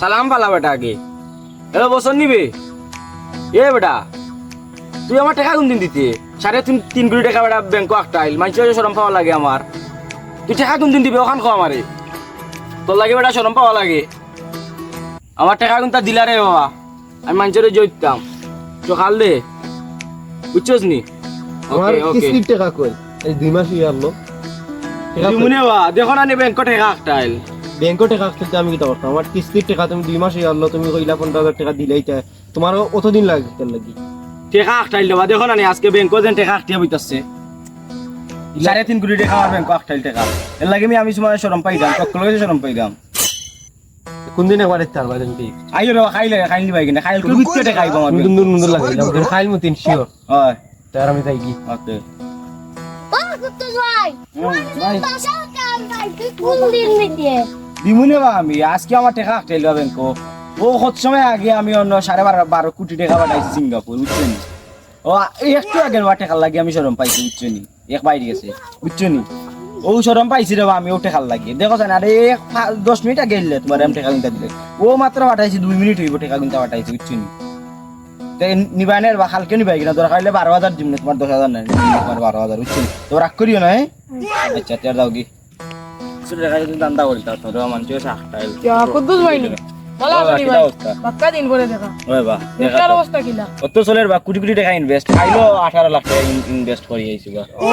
সালাম পালা বেটা আগে। এ বছর নিবে? এ বেটা তুই আমার টাকা কোন দিন দিতে? সাড়ে তিন তিন কোটি টাকা বেটা ব্যাংক একটা আইল মানুষের সরম পাওয়া লাগে আমার। তুই টাকা কোন দিন দিবে ওখান কো আমারে। তোর লাগে বেটা সরম পাওয়া লাগে। আমার টাকা কোনটা দিলা রে বাবা? আমি মানুষের জইতাম সকাল দে। বুঝছস নি? আমার কিস্তির টাকা কই? এই দুই মাস হয়ে গেল দেখো না নি ব্যাংক টাকা একটা আইল। ব্যাংক টাকা খেলতে আমি কিতা করতাম? আমার কিস্তির টাকা তুমি দুই মাস গেল তুমি কইলা পনেরো হাজার টাকা দিলেই তা। তোমার অতদিন লাগে তার লাগি। টাকা একটা আইল দেবা দেখো না আজকে ব্যাংক যেন টাকা আটটিয়া বইতাছে সাড়ে তিন কোটি টাকা আমার ব্যাংক একটা টাকা। এর লাগে আমি আমি সময় সরম পাইতাম চক্কর লাগে সরম পাইতাম। কোন দিন একবার ইত্যার বাজেন কি আইও রে খাইলে খাইলি ভাই কিনা খাইল করে বিত্তে টাকা আইব আমার আমি কিন্তু লাগে খাইল মতিন শিওর হয়। তার আমি তাই কি? ওকে। ও কুত্তুস ভাই ভাই বাসা কাম ভাই তুই কোন দিন নিতে দিমুনে বা আমি আজকে আমার টাকা এলো ব্যাংক ও কত সময় আগে আমি অন্য সাড়ে বারো বারো কোটি টাকা পাঠাইছি সিঙ্গাপুর বুঝছেন ও একটু আগে আমার টাকা লাগে আমি সরম পাইছি বুঝছেন এক বাইরে গেছে বুঝছেন ও সরম পাইছি রে আমি ও টাকা লাগে। দেখো জান আরে এক দশ মিনিট আগে এলে তোমার আমি টাকা কিনতে দিলে। ও মাত্র পাঠাইছি দুই মিনিট হইব টাকা কিনতে পাঠাইছি বুঝছেন নিবানের বা কালকে নিবাই কিনা দরকার হলে বারো হাজার দিম না, তোমার দশ হাজার নাই তোমার বারো হাজার বুঝছেন তো রাগ করিও না হ্যাঁ? আচ্ছা তের দাও কি কিছু টাকা যদি দান্দা বলতে তোর মানুষের সাতটা क्या कुद्दुस भाई ने বলা বাবা, আপনি কিটা ভাই অবস্থা? বাক্কা দিন করে দেখা ওই বা, দেখা দেখার তো। অবস্থা কিলা কত চলের বা কোটি কোটি টাকা ইনভেস্ট খাইলো আঠারো লাখ টাকা ইনভেস্ট করি আইছি বা ও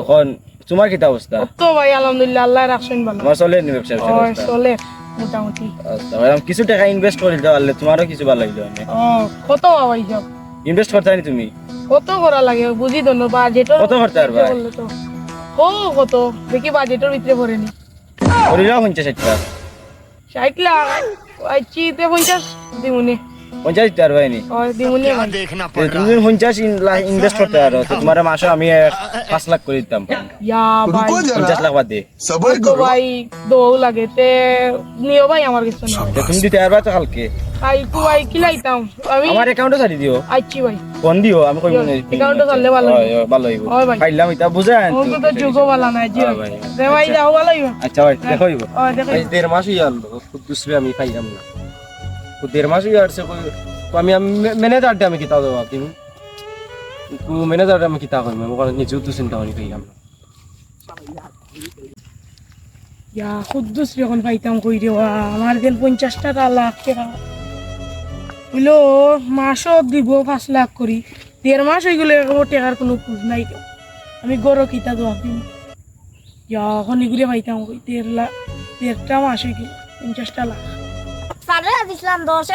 এখন তোমার কিতা অবস্থা তো ভাই আলহামদুলিল্লাহ আল্লাহ রাখছেন ভালো তোমার চলে নি ব্যবসা ও ব্যবসা চলে মোটামুটি আচ্ছা এরকম কিছু টাকা ইনভেস্ট করে দিতে পারলে তোমারও কিছু ভালো লাগলো ও কত ভাই সব ইনভেস্ট করতে পারি তুমি কত করা লাগে বুঝি তো না বাজেটর কত করতে পারবা? ও কত? দেখি বাজেটের ভিতরে ভরেনি করিলাও পঞ্চাশ ষাট লাখ ষাট লাখ? আইচিতে পঞ্চাশ? দিমুনি। পঞ্চাশ দিতে পারব নি? তুমি পঞ্চাশ ইনভেস্ট করতে পারো তো তোমার মাসে আমি পাঁচ লাখ করে দিতাম। পঞ্চাশ লাখ বাদ দিয়ে ভাই দৌ লাগে তে নিও ভাই আমার কিছু তুমি দিতে পারবা তো কালকে আমি আমার দিও। আইছি আমি কই মনে অ্যাকাউন্টে ছাড়লে ভালো হইব ভালো হইব না। আসছে কই তো আমি ম্যানেজারটা আমি কিতা দেবো ম্যানেজারটা আমি কিতা করব আমি নিজেও তো চিন্তা করি ইয়া যখন পাইতাম কই রে আমার পঞ্চাশটা লাখ টাকা মাসও দিব পাঁচ লাখ করি। দেড় মাস হয়ে গেলে টাকার কোনো নাই আমি গরো কিতা তো ভাবিম ইয়া খনি ঘুরে পাইতাম কই, দেড় লাখ দেড়টা মাস হয়ে গেল, পঞ্চাশটা লাখ। সাড়ে দিছিলাম দশ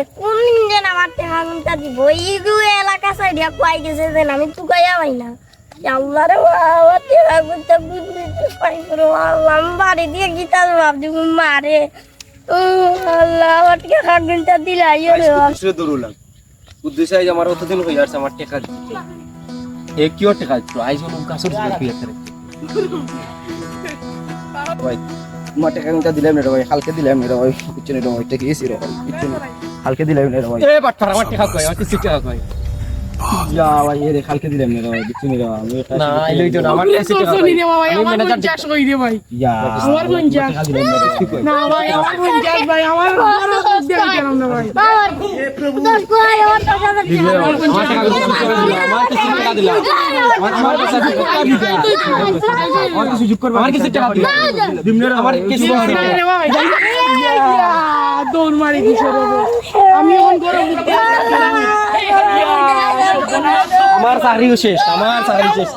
এ কোন দিন যেন আমার গুনটা দিব? ইগু এলাকা সাইডিয়া কুয়াই গেছে যেন আমি তুকাইয়া পাই না। আল্লাহ রে বাবা টাকা গুনটা বুঝতে পাই করে। আল্লাহ আমি বাড়ি দিয়ে গীতা ভাবছি মারে। আল্লাহ আমার টাকা গুনটা দিলাই দৌড়লাম। উদ্দেশ্য আজ আমার অতদিন হয়ে আসছে আমার টাকা দিতে। এ কিও টাকা দিত আইজ ওরকম কাছর দিয়ে ভাই। তোমার দিলাম না ভাই হালকে দিলাম না ভাই কিছু রে ভাই টাকা এসি রে কিছু না, হালকে দিলাম না ভাই এ বাটফার আমার টাকা কই আমার কিছু টাকা কই যা ভাই এ রে দিলাম না ভাই কিছু নেই আমি না আইলই তো আমার কাছে টাকা শুনি রে ভাই আমার ম্যানেজার পঞ্চাশ কই রে ভাই। যা আমার পঞ্চাশ টাকা না রে কি কই। না ভাই আমার আমার গরো কুদ্দে কেন না ভাই আমার দশ কুয়াই আমার টাকা দিলাম আমার টাকা আমার কিছু টাকা দিলাম আমার আমার কাছে টাকা দিলাম আমার কিছু যোগ করবে। আমার কিছু টাকা দিলাম আমার কিছু রে ভাই দৌড় মারি দিছে আমি এখন গরো আমার চাকরিও শেষ আমার চাকরি শেষ।